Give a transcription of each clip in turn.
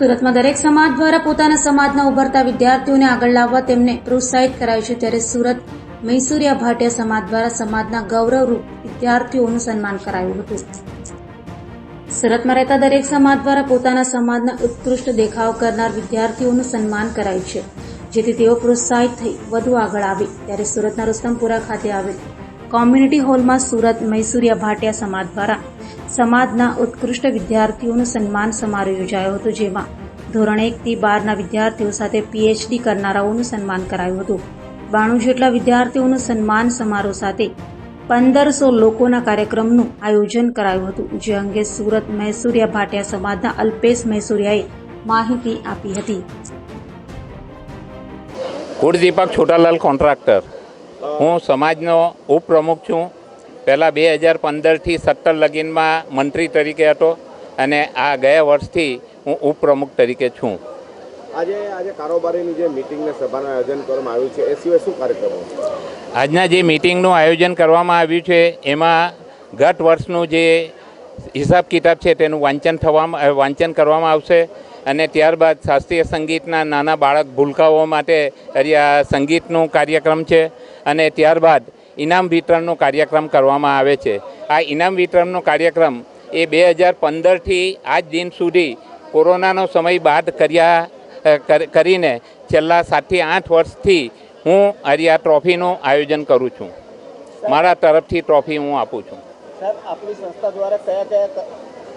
સુરતમાં દરેક સમાજ દ્વારા પોતાના સમાજના ઉભરતા વિદ્યાર્થીઓને આગળ લાવવા તેમને પ્રોત્સાહિત કરાયું છે ત્યારે સુરત મૈસુરિયા ભાટિયા સમાજ દ્વારા સમાજના ગૌરવરૂપ વિદ્યાર્થીઓનું સન્માન કરાયું હતું. સુરતમાં રહેતા દરેક સમાજ દ્વારા પોતાના સમાજના ઉત્કૃષ્ટ દેખાવ કરનાર વિદ્યાર્થીઓનું સન્માન કરાયું છે, જેથી તેઓ પ્રોત્સાહિત થઈ વધુ આગળ આવે. ત્યારે સુરતના રુસ્તમપુરા ખાતે આવેલ કોમ્યુનિટી હોલમાં સુરત મૈસુરિયા ભાટિયા સમાજ દ્વારા સમાજના ઉત્કૃષ્ટ વિદ્યાર્થીઓનું સન્માન સમારોહ યોજાયો હતો, જેમાં ધોરણ એકથી બારના વિદ્યાર્થીઓ સાથે પીએચડી કરનારાઓનું સન્માન કરાયું હતું. બાણું જેટલા વિદ્યાર્થીઓનું સન્માન સમારોહ સાથે પંદરસો લોકોના કાર્યક્રમનું આયોજન કરાયું હતું, જે અંગે સુરત મૈસુરિયા ભાટિયા સમાજના અલ્પેશ મૈસુરિયાએ માહિતી આપી હતી. કુળદીપક છોટાલાલ કોન્ટ્રાક્ટર. હું સમાજનો ઉપપ્રમુખ છું. પહેલાં બે હજાર પંદરથી સત્તર લગીનમાં મંત્રી તરીકે હતો અને આ ગયા વર્ષથી હું ઉપપ્રમુખ તરીકે છું. આજે આજે કારોબારીની જે મિટિંગને સભાનું આયોજન કરવામાં આવ્યું છે એ સિવાય શું કાર્યક્રમો? આજના જે મિટિંગનું આયોજન કરવામાં આવ્યું છે એમાં ગત વર્ષનું જે હિસાબ કિતાબ છે તેનું વાંચન થવામાં વાંચન કરવામાં આવશે અને ત્યારબાદ શાસ્ત્રીય સંગીતના નાના બાળક ભૂલકાઓ માટે સંગીતનું કાર્યક્રમ છે અને ત્યારબાદ ઇનામ વિતરણનો કાર્યક્રમ કરવામાં આવે છે. આ ઇનામ વિતરણનો કાર્યક્રમ એ બે હજાર પંદરથી આજ દિન સુધી કોરોનાનો સમય બાદ કર્યા કરીને છેલ્લા સાતથી આઠ વર્ષથી હું અરિયા આ ટ્રોફીનું આયોજન કરું છું. મારા તરફથી ટ્રોફી હું આપું છું. આપણી સંસ્થા દ્વારા કયા કયા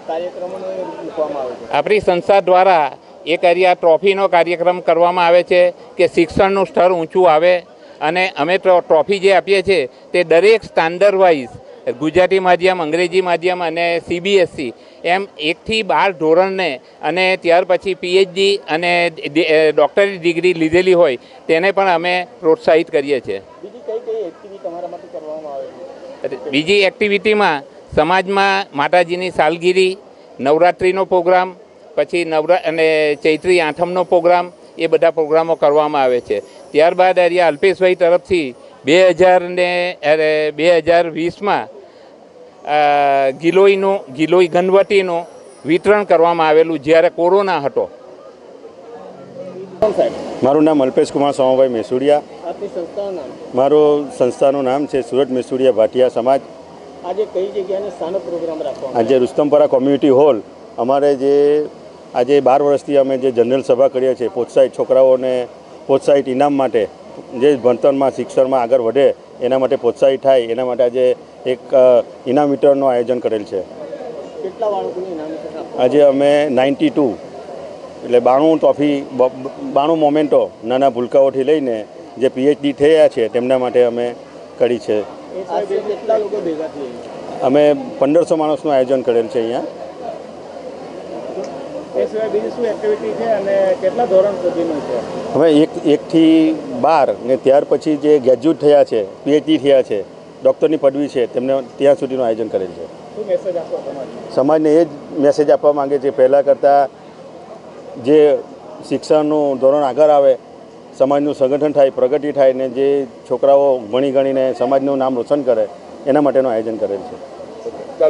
કાર્યક્રમોને મૂકવામાં આવે છે? આપણી સંસ્થા દ્વારા એક અરિયા ટ્રોફીનો કાર્યક્રમ કરવામાં આવે છે કે શિક્ષણનું સ્તર ઊંચું આવે અને અમે ટ્રોફી જે આપીએ છીએ તે દરેક સ્ટાન્ડર્ડ વાઇઝ ગુજરાતી માધ્યમ અંગ્રેજી માધ્યમ અને સીબીએસસી એમ એકથી બાર ધોરણને અને ત્યાર પછી પીએચડી અને ડૉક્ટરી ડિગ્રી લીધેલી હોય તેને પણ અમે પ્રોત્સાહિત કરીએ છીએ. બીજી કઈ કઈ એક્ટિવિટી તમારા માટે કરવામાં આવે છે? બીજી એક્ટિવિટીમાં સમાજમાં માતાજીની સાલગીરી નવરાત્રિનો પ્રોગ્રામ પછી નવરા અને ચૈત્રી આઠમનો પ્રોગ્રામ એ બધા પ્રોગ્રામો કરવામાં આવે છે. ત્યારબાદ અહીંયા અલ્પેશભાઈ તરફથી બે હજારને અરે બે હજાર વીસમાં ગિલોઈનું ગિલોઈ ગણવટીનું વિતરણ કરવામાં આવેલું જ્યારે કોરોના હતો. સાહેબ? મારું નામ અલ્પેશ કુમાર સોમાભાઈ મેસુડિયા મારું સંસ્થાનું નામ છે સુરત મેસુડિયા ભાટિયા સમાજ. આજે કઈ જગ્યાએ શાનો પ્રોગ્રામ રાખવામાં આજે રુસ્તમપરા કોમ્યુનિટી હોલ. અમારે જે આજે બાર વર્ષથી અમે જે જનરલ સભા કરીએ છીએ પ્રોત્સાહિત છોકરાઓને પ્રોત્સાહિત ઇનામ માટે જે ભણતરમાં શિક્ષણમાં આગળ વધે એના માટે પ્રોત્સાહિત થાય એના માટે આજે એક ઇનામ વિતરણનું આયોજન કરેલ છે. આજે અમે નાઇન્ટી ટુ એટલે બાણું ટ્રોફી બાણું મોમેન્ટો નાના ભૂલકાઓથી લઈને જે પીએચડી થયા છે તેમના માટે અમે કરી છે. અમે પંદરસો માણસનું આયોજન કરેલ છે અહીંયા. એ સિવાય બીજી શું એક્ટિવિટી છે અને કેટલા ધોરણ સુધીનું છે? હવે એક એકથી બાર ને ત્યાર પછી જે ગ્રેજ્યુએટ થયા છે પીએચડી થયા છે ડૉક્ટરની પદવી છે તેમને ત્યાં સુધીનું આયોજન કરેલ છે. સમાજને એ જ મેસેજ આપવા માંગે છે પહેલાં કરતાં જે શિક્ષણનું ધોરણ આગળ આવે સમાજનું સંગઠન થાય પ્રગતિ થાય ને જે છોકરાઓ ભણી ગણીને સમાજનું નામ રોશન કરે એના માટેનું આયોજન કરેલ છે.